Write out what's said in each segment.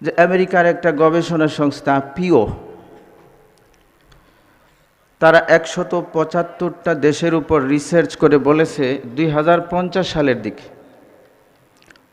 যে আমেরিকার একটা গবেষণা সংস্থা, পিও, তারা একশত পঁচাত্তরটা দেশের উপর রিসার্চ করে বলেছে দুই হাজার পঞ্চাশ সালের দিকে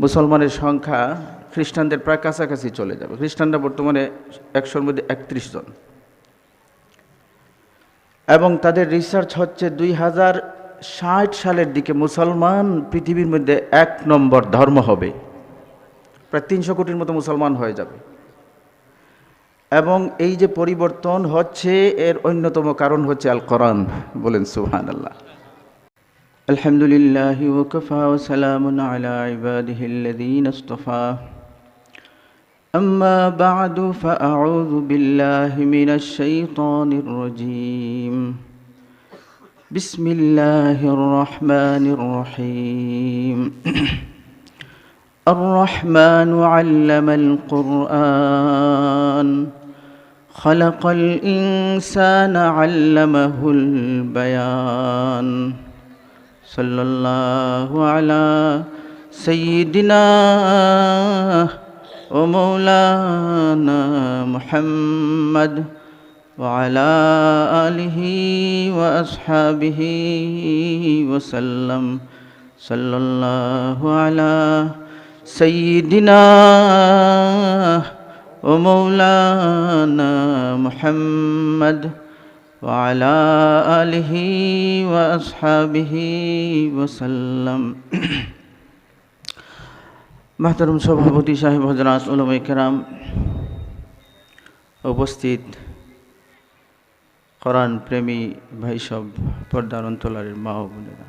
মুসলমানের সংখ্যা খ্রিস্টানদের প্রায় কাছাকাছি চলে যাবে। খ্রিস্টানরা বর্তমানে একশোর মধ্যে একত্রিশ জন। এবং তাদের রিসার্চ হচ্ছে দুই হাজার ষাট সালের দিকে। মুসলমান পৃথিবীর মধ্যে এক নম্বর ধর্ম হবে। প্রায় তিনশো কোটির মতো মুসলমান হয়ে যাবে। এবং এই যে পরিবর্তন হচ্ছে, এর অন্যতম কারণ হচ্ছে আল করান বলেন সুহান আল্লাহ আলহামদুলিল্লাহ আলা ইবাদিহিল্লাযীনা ইসতাফা আম্মা বা'দু, ফাআউযু বিল্লাহি বিসমিল্লাহির রহমানির الرحمن علم القرآن خلق الإنسان علمه البيان. صلى الله على سيدنا ومولانا محمد وعلى آله وأصحابه وسلم. صلى الله على سيدنا ومولانا محمد وعلى آله وأصحابه وسلم মাহতারম সভাপতি সাহেব হজরাত উলমে কেরাম উপস্থিত কোরআন প্রেমী ভাই সব পর্দার অন্তলারের মা ও বোনেরা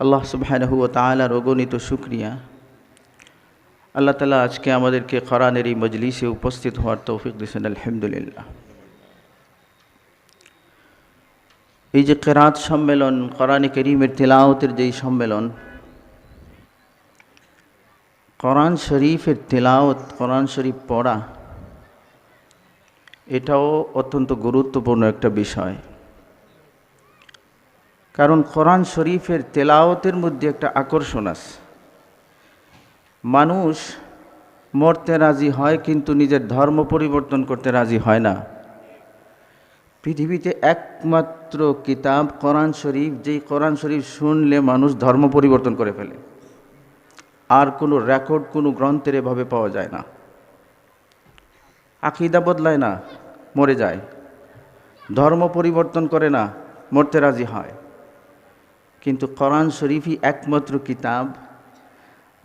আল্লাহ সুবহানাহু ওয়া তাআলার অগণিত শুকরিয়া আল্লাহ তালা আজকে আমাদেরকে কোরআনের এই মজলিসে উপস্থিত হওয়ার তৌফিক দিয়েছেন, আলহামদুলিল্লাহ। এই যে কেরাত সম্মেলন, কোরআনে করিমের তেলাওতের যেই সম্মেলন, কোরআন শরীফের তেলাওত কোরআন শরীফ পড়া, এটাও অত্যন্ত গুরুত্বপূর্ণ একটা বিষয়। কারণ কোরআন শরীফের তেলাওতের মধ্যে একটা আকর্ষণ আছে। মানুষ মরতে রাজি হয় কিন্তু নিজের ধর্ম পরিবর্তন করতে রাজি হয় না। পৃথিবীতে একমাত্র কিতাব কোরআন শরীফ, যেই কোরআন শরীফ শুনলে মানুষ ধর্ম পরিবর্তন করে ফেলে। আর কোনো রেকর্ড কোনো গ্রন্থের এভাবে পাওয়া যায় না। আকিদা বদলায় না, মরে যায়। ধর্ম পরিবর্তন করে না, মরতে রাজি হয়। কিন্তু কোরআন শরীফই একমাত্র কিতাব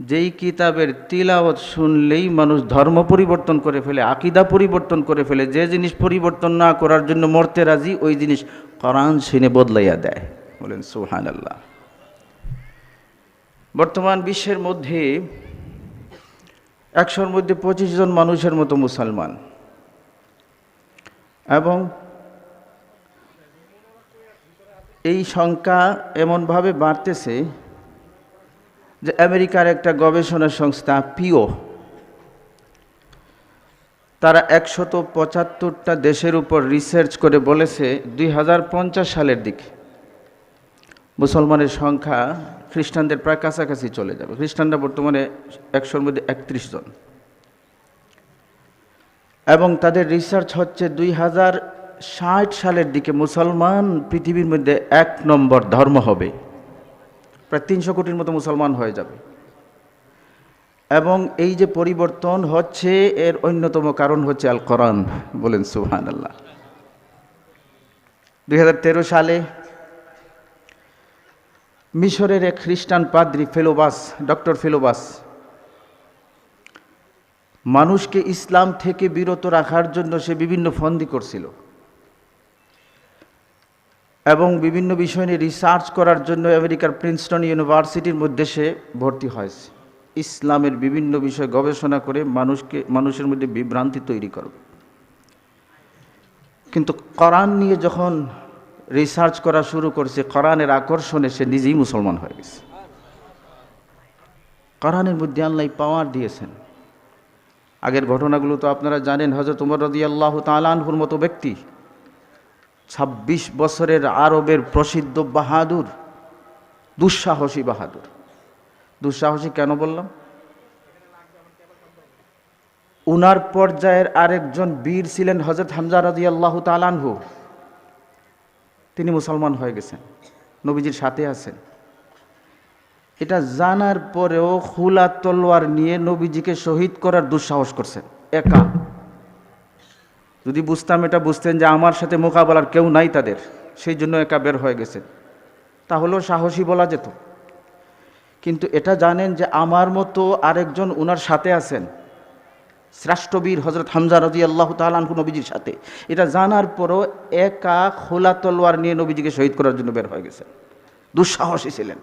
যেই কিতাবের তিলাওয়াত শুনলেই মানুষ ধর্ম পরিবর্তন করে ফেলে, আকিদা পরিবর্তন করে ফেলে, যে জিনিস পরিবর্তন না করার জন্য মরতে রাজি, ওই জিনিস কোরআন শুনে বদলাইয়া দেয়। বলেন সুহান আল্লাহ বর্তমান বিশ্বের মধ্যে একশোর মধ্যে পঁচিশ জন মানুষের মতো মুসলমান। এবং এই সংখ্যা এমনভাবে বাড়তেছে যে আমেরিকার একটা গবেষণা সংস্থা, পিও, তারা একশত পঁচাত্তরটা দেশের উপর রিসার্চ করে বলেছে দুই হাজার পঞ্চাশ সালের দিকে মুসলমানের সংখ্যা খ্রিস্টানদের প্রায় কাছাকাছি চলে যাবে। খ্রিস্টানরা বর্তমানে একশোর মধ্যে একত্রিশ জন। এবং তাদের রিসার্চ হচ্ছে দুই হাজার ষাট সালের দিকে। মুসলমান পৃথিবীর মধ্যে এক নম্বর ধর্ম হবে। প্রায় তিনশো কোটির মতো মুসলমান হয়ে যাবে। এবং এই যে পরিবর্তন হচ্ছে, এর অন্যতম কারণ হচ্ছে আল কোরআন বলেন সুহান আল্লাহ দুই হাজার তেরো সালে মিশরের এক খ্রিস্টান পাদ্রি ফেলোবাস, ডক্টর ফেলোবাস, মানুষকে ইসলাম থেকে বিরত রাখার জন্য সে বিভিন্ন ফন্দি করছিল। এবং বিভিন্ন বিষয় নিয়ে রিসার্চ করার জন্য আমেরিকার প্রিন্সটন ইউনিভার্সিটির মধ্যে সে ভর্তি হয়েছে। ইসলামের বিভিন্ন বিষয় গবেষণা করে মানুষকে, মানুষের মধ্যে বিভ্রান্তি তৈরি করবে। কিন্তু কোরআন নিয়ে যখন রিসার্চ করা শুরু করছে, কোরআনের আকর্ষণে সে নিজেই মুসলমান হয়ে গেছে। কোরআনের মধ্যে আল্লাহ পাওয়ার দিয়েছেন। আগের ঘটনাগুলো তো আপনারা জানেন হজরত উমর রদি আল্লাহ তালানহুর মতো ব্যক্তি। ২৬ বছরের আরবের প্রসিদ্ধ বাহাদুর, দুঃসাহসী বাহাদুর। দুঃসাহসী কেন বললাম? উনার পর্যায়ের আরেকজন বীর ছিলেন হজরত হামজা রাজি আল্লাহ তালানহু তিনি মুসলমান হয়ে গেছেন, নবীজির সাথে আছেন। এটা জানার পরেও খুলা তলোয়ার নিয়ে নবীজিকে শহীদ করার দুঃসাহস করছেন, একা। যদি বুঝতাম এটা, বুঝতেন যে আমার সাথে মোকাবেলার কেউ নাই তাদের, সেই জন্য একা বের হয়ে গেছেন তাহলেও সাহসী বলা যেত। কিন্তু এটা জানেন যে আমার মতো আরেকজন ওনার সাথে আছেন, শ্রেষ্ঠবীর হজরত হামজা রাজি আল্লাহ তালানহু নবীজির সাথে। এটা জানার পরও একা খোলা তলোয়ার নিয়ে নবীজিকে শহীদ করার জন্য বের হয়ে গেছেন। দুঃসাহসী ছিলেন।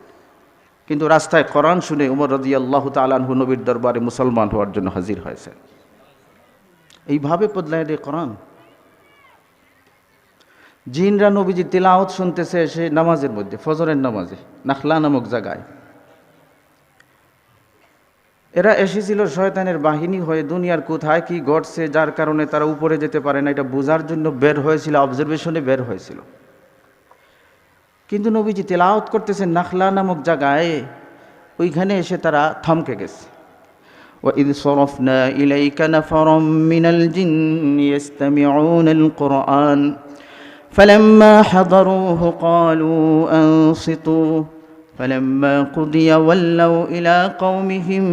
কিন্তু রাস্তায় কোরআন শুনে উমর রাজি আল্লাহ তালানহু নবীর দরবারে মুসলমান হওয়ার জন্য হাজির হয়েছেন। এইভাবে বদলায় দেয় কোরআন। জিনরা নবীজি তেলাওত শুনতেছে সে নামাজের মধ্যে, ফজরের নামাজে, নাখলা নামক জায়গায়। এরা এসেছিল শয়তানের বাহিনী হয়ে, দুনিয়ার কোথায় কি ঘটছে, যার কারণে তারা উপরে যেতে পারে না, এটা বোঝার জন্য বের হয়েছিল অবজারভেশনে বের হয়েছিল। কিন্তু নবীজি তেলাওত করতেছে নাখলা নামক জায়গায়, ওইখানে এসে তারা থমকে গেছে। وإذ صرفنا إليك نفرا من الجن يستمعون القرآن فلما حضروه قالوا أنصتوا فلما قضي ولوا إلى قومهم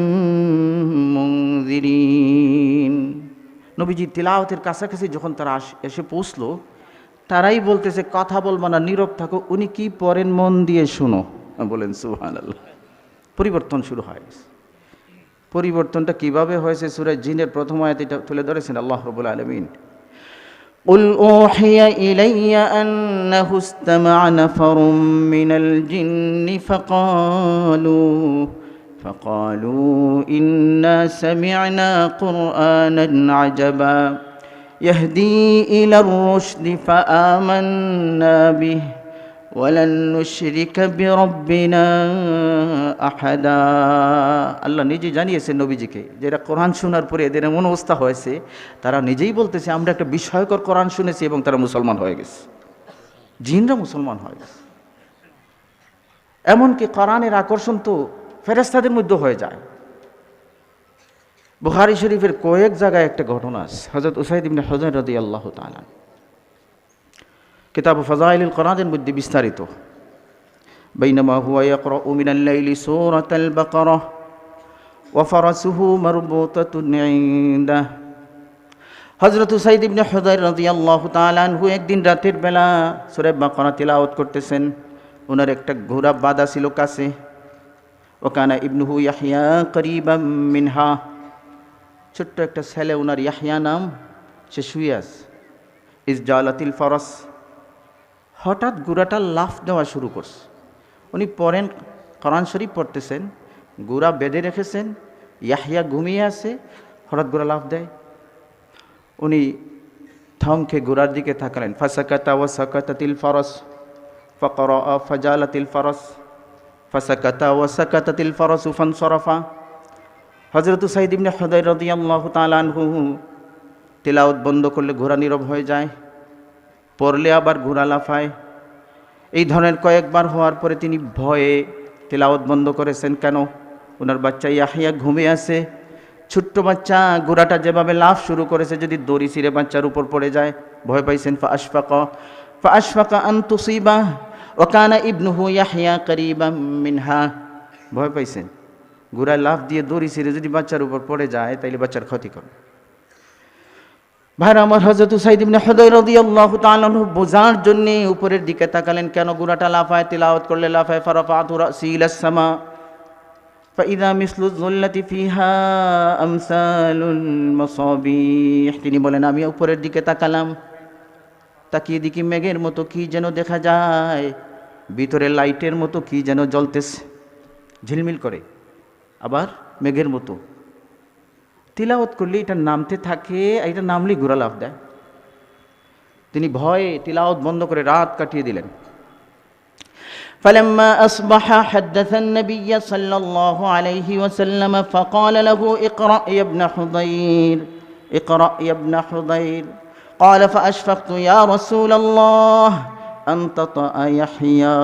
منذرين নবীজি তিলাওয়াতের কাছাকাছি যখন তারা আস- এসে পৌঁছলো তারাই বলতেছে কথা বলবো না নীরব থাকো উনি কি পড়েন মন দিয়ে শুনো বলেন সুহান আল্লাহ পরিবর্তন শুরু হয় পরিবর্তনটা কিভাবে হয়েছে সুরাজ জিনের প্রথম আয়াত এটা তুলে ধরেছেন আল্লাহ রবুল আলমিন قل أوحي إلي أنه استمع نفر من الجن فقالوا فقالوا إنا سمعنا قرآنا عجبا يهدي إلى الرشد فآمنا به ولن نشرك بربنا আহাদা। আল্লাহ নিজে জানিয়েছে নবীজিকে যেটা কোরআন শোনার পরে এদের এমন অবস্থা হয়েছে, তারা নিজেই বলতেছে, আমরা একটা বিস্ময়কর কোরআন শুনেছি এবং তারা মুসলমান হয়ে গেছে। জিনরা মুসলমান হয়ে গেছে। এমনকি কোরআনের আকর্ষণ তো ফেরেস্তাদের মধ্যে হয়ে যায়। বুহারি শরীফের কয়েক জায়গায় একটা ঘটনা আছে। হজরত উসাইদ ইবনে হজর রদি আল্লাহ তালান কিতাব ফজাইল কোরআনের মধ্যে বিস্তারিত। بينما هو يقرأ من الليل سورة البقرة وفرسه مربوطة عنده হজরত সাইদ ইবনে হুদাইর রাদিয়াল্লাহু তাআলা আনহু একদিন রাতের বেলা সূরা বাকারা তিলাওয়াত করতেছেন ওনার একটা ঘোড়া বাঁধা ছিল কাছে ওকানা ইবনুহু ইয়াহইয়া করিবাম মিনহা ছোট্ট একটা ছেলে ওনার ইয়াহইয়া নাম সে শুয়ে আছে ইসজালাতিল ফরস হঠাৎ গুড়াটা লাফ দেওয়া শুরু করছে উনি পড়েন, কোরআন শরীফ পড়তেছেন গুড়া বেঁধে রেখেছেন ইয়াহিয়া ঘুমিয়ে আছে, হঠাৎ গুড়া লাফ দেয়। উনি থমকে গুড়ার দিকে থাকলেন ফাসাকাতা ওয়া সাকাতাতিল ফরস ফকর ফজালাতিল ফরস, ফাসাকাতা ওয়া সাকাতাতিল ফরস উফান সরফা হজরত সাইদ ইবনে হদাই রদিয়াল্লাহু তাআলা আনহু তিলাওয়াত বন্ধ করলে ঘোড়া নীরব হয়ে যায়, পড়লে আবার ঘোড়া লাফায়। এই ধরনের কয়েকবার হওয়ার পরে তিনি ভয়ে তেলাওয়াত বন্ধ করেছেন, কেন? ওনার বাচ্চা ইয়াহিয়া ঘুমিয়ে আছে। ছোট্ট বাচ্চা ঘোড়াটা যেভাবে লাফ শুরু করেছে, যদি দড়ি ছিঁড়ে বাচ্চার উপর পড়ে যায়, ভয় পাইছেন? ফা আশফাকা ফা আশফাকা আন তুসিবা ওকানা ইবনুহু ইয়াহিয়া করিবা মিনহা। ভয় পাইছেন? ঘোড়ায় লাফ দিয়ে দড়ি ছিঁড়ে যদি বাচ্চার উপর পড়ে যায়, তাইলে বাচ্চার ক্ষতি করে ভাইরা আমার হজরত সাইদ ইবনে হুদাই রাদিয়াল্লাহু তাআলা আনহু বোঝার জন্য উপরের দিকে তাকালেন কেন গুরাটা লাফায় তিলাওয়াত করলে লাফায় ফারাফাতু রাসি ইলাস সামা فإذا مثل الظلة فيها أمثال المصابيح তিনি বলেন আমি উপরের দিকে তাকালাম তাকিয়ে দেখি মেঘের মতো কি যেন দেখা যায় ভিতরে লাইটের মতো কি যেন জ্বলতেছে ঝিলমিল করে আবার মেঘের মতো তিলাওয়াত করলে এটা নামতে থাকে আর এটা নামলেই ঘোরা লাভ দেয় তিনি ভয়ে তিলাওয়াত বন্ধ করে রাত কাটিয়ে দিলেন فلما أصبح حدث النبي صلى الله عليه وسلم فقال له اقرأ يا ابن حضير اقرأ يا ابن حضير قال فأشفقت يا رسول الله أن تطأ يحيى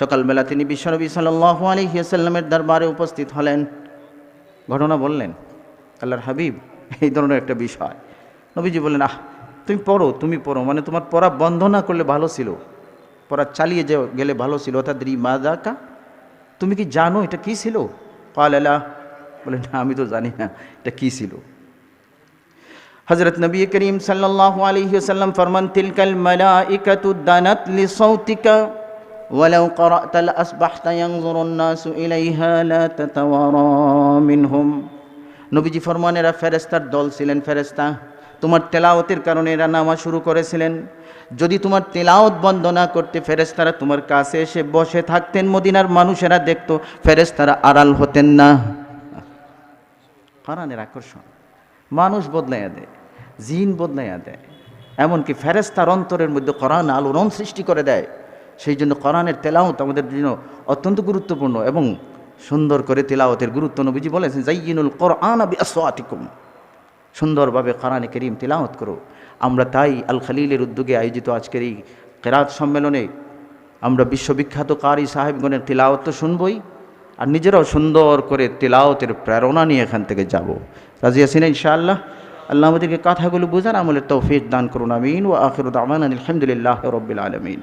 সকালবেলা তিনি বিশ্বনবী সাল্লাহ আলহিয়াসাল্লামের দরবারে উপস্থিত হলেন ঘটনা বললেন আল্লাহর হাবিব এই ধরনের একটা বিষয় নবীজি বললেন আহ তুমি পড়ো তুমি পড়ো মানে তোমার পড়া বন্ধ না করলে ভালো ছিল পড়া চালিয়ে যে গেলে ভালো ছিল অর্থাৎ রি মাদাকা তুমি কি জানো এটা কি ছিল কাল আলা বলে না আমি তো জানি না এটা কি ছিল হজরত নবী করিম সাল্লাল্লাহু আলাইহি ওয়াসাল্লাম ফরমান তিলকাল মালাইকাতু দানাত লিসাউতিকা ولو قرأت لأصبحت ينظر الناس إليها لا تتوارى منهم নবীজি ফরমান, এরা ফেরেস্তার দল ছিলেন ফেরেস্তা তোমার তেলাওতের কারণে এরা নামা শুরু করেছিলেন। যদি তোমার তেলাওত বন্ধ না করতে ফেরেস্তারা তোমার কাছে এসে বসে থাকতেন, মদিনার মানুষেরা দেখতো ফেরেস্তারা আড়াল হতেন না। কোরআনের আকর্ষণ। মানুষ বদলাইয়া দেয়, জিন বদলাইয়া দেয়। এমনকি ফেরেস্তার অন্তরের মধ্যে কোরআন আলোড়ন সৃষ্টি করে দেয়। সেই জন্য কোরআনের তেলাওত আমাদের জন্য অত্যন্ত গুরুত্বপূর্ণ এবং সুন্দর করে তেলাওতের গুরুত্ব নবীজি বলেছেন জাইনুল কোরআন আসওয়াতিকুম সুন্দরভাবে কোরআনে করিম তেলাওত করো। আমরা তাই আল খালিলের উদ্যোগে আয়োজিত আজকের এই কেরাত সম্মেলনে আমরা বিশ্ববিখ্যাত কারি সাহেবগণের তেলাওত তো শুনবই, আর নিজেরাও সুন্দর করে তেলাওতের প্রেরণা নিয়ে এখান থেকে যাব। রাজি আছেন ইনশাআল্লাহ? আল্লাহ আমাদেরকে কথাগুলো বোঝার আমলের তৌফিক দান করুন, আমিন। ও আখির দামান আলহামদুলিল্লাহ রবিল আলমিন।